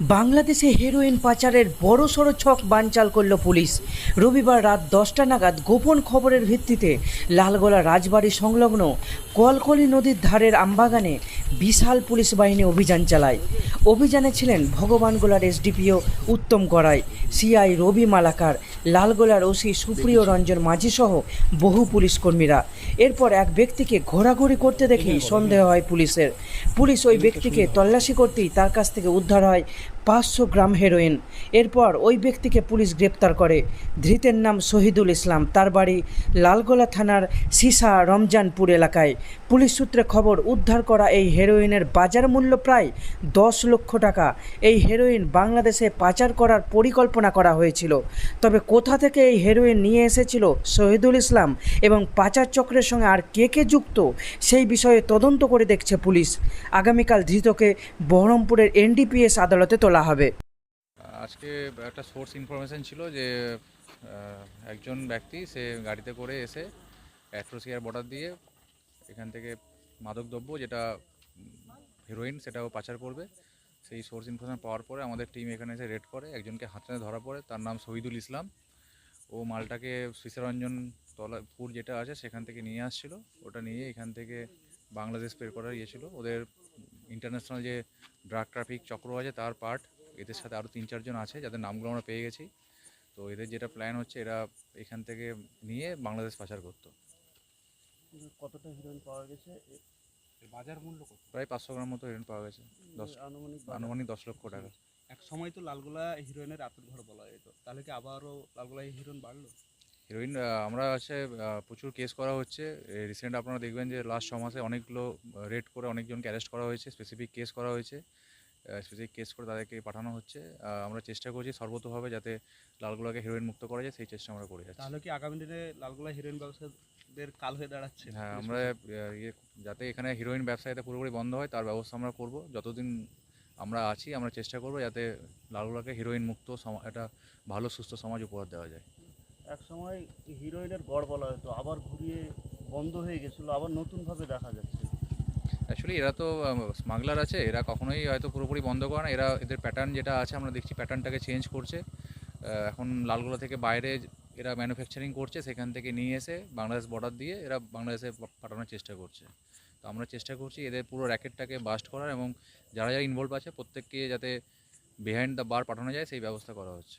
বাংলাদেশে হেরোইন পাচারের বড় সড়ো ছক বানচাল করল পুলিশ। রবিবার রাত দশটা নাগাদ গোপন খবরের ভিত্তিতে লালগোলা রাজবাড়ি সংলগ্ন কলকলি নদীর ধারের আমবাগানে বিশাল পুলিশ বাহিনী অভিযান চালায়। অভিযানে ছিলেন ভগবান ভগবানগোলার এসডিপিও উত্তম গড়াই সিআই রবি মালাকার লালগোলার ওসি সুপ্রিয় রঞ্জন মাঝি সহ বহু পুলিশ কর্মীরা। এরপর এক ব্যক্তিকে ঘোরাঘুরি করতে দেখেই সন্দেহ হয় পুলিশের। পুলিশ ওই ব্যক্তিকে তল্লাশি করতেই তার কাছ থেকে উদ্ধার হয় পাঁচশো গ্রাম হেরোইন। এরপর ওই ব্যক্তিকে পুলিশ গ্রেপ্তার করে। ধৃতের নাম শহীদুল ইসলাম। তার বাড়ি লালগোলা থানার সিসা রমজানপুর এলাকায়। পুলিশ সূত্রে খবর, উদ্ধার করা এই হেরোইনের বাজার মূল্য প্রায় দশ লক্ষ টাকা। এই হেরোইন বাংলাদেশে পাচার করার পরিকল্পনা করা হয়েছিল। তবে কোথা থেকে এই হেরোইন নিয়ে এসেছিল শহীদুল ইসলাম এবং পাচার চক্রের সঙ্গে আর কে কে যুক্ত, সেই বিষয়ে তদন্ত করে দেখছে পুলিশ। আগামীকাল ধৃতকে বহরমপুরের এনডিপিএস আদালতে তোলা হবে। আজকে একটা সোর্স ইনফরমেশন ছিল যে একজন ব্যক্তি সে গাড়িতে করে এসে অ্যাট্রোসিয়ার বর্ডার দিয়ে এখান থেকে মাদকদ্রব্য যেটা হিরোইন সেটাও পাচার করবে। সেই সোর্স ইনফরমেশন পাওয়ার পরে আমাদের টিম এখানে এসে রেড করে। একজনকে হাতড়ে ধরা পড়ে, তার নাম শহীদুল ইসলাম। ও মালটাকে শ্রীসরঞ্জন তলাপুর যেটা আছে সেখান থেকে নিয়ে আসছিল। ওটা নিয়ে এখান থেকে বাংলাদেশ বের করার ইয়ে ছিল। ওদের ইন্টারন্যাশনাল যে ড্রাগ ট্রাফিক চক্র আছে তার পার্ট এদের সাথে আরও তিন চারজন আছে যাদের নামগুলো আমরা পেয়ে গেছি। তো এদের যেটা প্ল্যান হচ্ছে এরা এখান থেকে নিয়ে বাংলাদেশ পাচার করতো। কতটা হিরোইন পাওয়া গেছে? বাজার মূল্য কত? প্রায় পাঁচশো গ্রাম মতো হিরোইন পাওয়া গেছে। দশ আনুমানিক আনুমানিক দশ লক্ষ টাকা। এক সময় তো লালগোলা হিরোইনের রাতের ঘর বলা যেত তাহলে কি আবারও লালগোলায় হিরোইন বাড়লো? হিরোইন আমরা হচ্ছে আহ, প্রচুর কেস করা হচ্ছে। রিসেন্ট আপনারা দেখবেন যে লাস্ট ছ মাসে অনেকগুলো রেড করে অনেকজনকে অ্যারেস্ট করা হয়েছে। স্পেসিফিক কেস করা হয়েছে। স্পেসিফিক কেস করে তাদেরকে পাঠানো হচ্ছে। আমরা চেষ্টা করছি সর্বতভাবে যাতে লালগুলাকে হিরোইন মুক্ত করা যায় সেই চেষ্টা আমরা করে যাচ্ছি। তাহলে কি আগামী দিনে লালগোলা হিরোইন ব্যবসাদের কাল হয়ে দাঁড়াচ্ছে? হ্যাঁ আমরা ইয়ে যাতে এখানে হিরোইন ব্যবসা যাতে পুরোপুরি বন্ধ হয় তার ব্যবস্থা আমরা করব। যতদিন আমরা আছি আমরা চেষ্টা করব যাতে লালগুলাকে হিরোইন মুক্ত একটা ভালো সুস্থ সমাজ উপহার দেওয়া যায়। এক সময় হিরোইনের গড় বলা হতো, আবার ঘুরিয়ে বন্ধ হয়ে গেছিল, আবার নতুনভাবে দেখা যাচ্ছে। অ্যাকচুয়ালি এরা তো স্মাগলার আছে, এরা কখনোই হয়তো পুরোপুরি বন্ধ করে না, এরা এদের প্যাটার্ন যেটা আছে, আমরা দেখছি প্যাটার্নটাকে চেঞ্জ করছে। এখন লালগোলা থেকে বাইরে এরা ম্যানুফ্যাকচারিং করছে, সেখান থেকে নিয়ে এসে বাংলাদেশ বর্ডার দিয়ে এরা বাংলাদেশে পাঠানোর চেষ্টা করছে। তো আমরা চেষ্টা করছি এদের পুরো র্যাকেটটাকে বাস্ট করার এবং যারা যারা ইনভলভ আছে, প্রত্যেককে যাতে বিহাইন্ড দ্য বার পাঠানো যায়, সেই ব্যবস্থা করা হচ্ছে।